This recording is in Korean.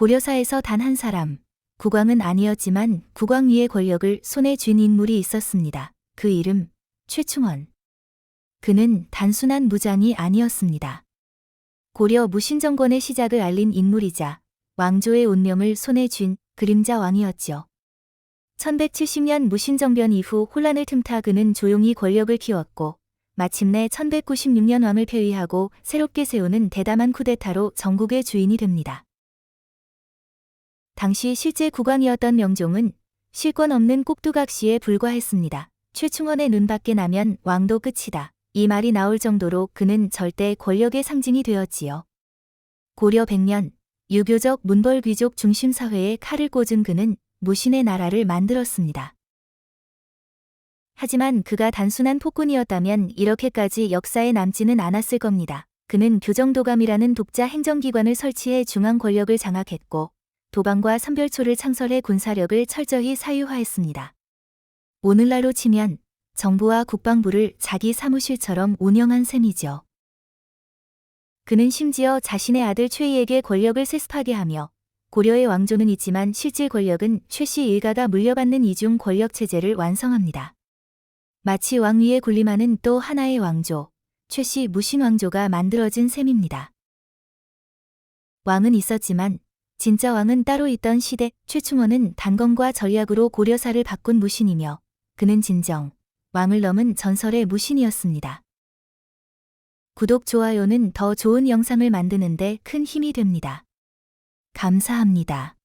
고려사에서 단 한 사람, 국왕은 아니었지만 국왕 위의 권력을 손에 쥔 인물이 있었습니다. 그 이름 최충원. 그는 단순한 무장이 아니었습니다. 고려 무신정권의 시작을 알린 인물이자 왕조의 운명을 손에 쥔 그림자 왕이었지요. 1170년 무신정변 이후 혼란을 틈타 그는 조용히 권력을 키웠고 마침내 1196년 왕을 폐위하고 새롭게 세우는 대담한 쿠데타로 전국의 주인이 됩니다. 당시 실제 국왕이었던 명종은 실권 없는 꼭두각시에 불과했습니다. 최충원의 눈밖에 나면 왕도 끝이다. 이 말이 나올 정도로 그는 절대 권력의 상징이 되었지요. 고려 100년 유교적 문벌 귀족 중심 사회에 칼을 꽂은 그는 무신의 나라를 만들었습니다. 하지만 그가 단순한 폭군이었다면 이렇게까지 역사에 남지는 않았을 겁니다. 그는 교정도감이라는 독자 행정기관을 설치해 중앙 권력을 장악했고 도방과 선별초를 창설해 군사력을 철저히 사유화했습니다. 오늘날로 치면 정부와 국방부를 자기 사무실처럼 운영한 셈이죠. 그는 심지어 자신의 아들 최희에게 권력을 세습하게 하며 고려의 왕조는 있지만 실질 권력은 최씨 일가가 물려받는 이중 권력 체제를 완성합니다. 마치 왕 위에 군림하는 또 하나의 왕조, 최씨 무신 왕조가 만들어진 셈입니다. 왕은 있었지만 진짜 왕은 따로 있던 시대 최충원은 단검과 전략으로 고려사를 바꾼 무신이며 그는 진정 왕을 넘은 전설의 무신이었습니다. 구독, 좋아요는 더 좋은 영상을 만드는데 큰 힘이 됩니다. 감사합니다.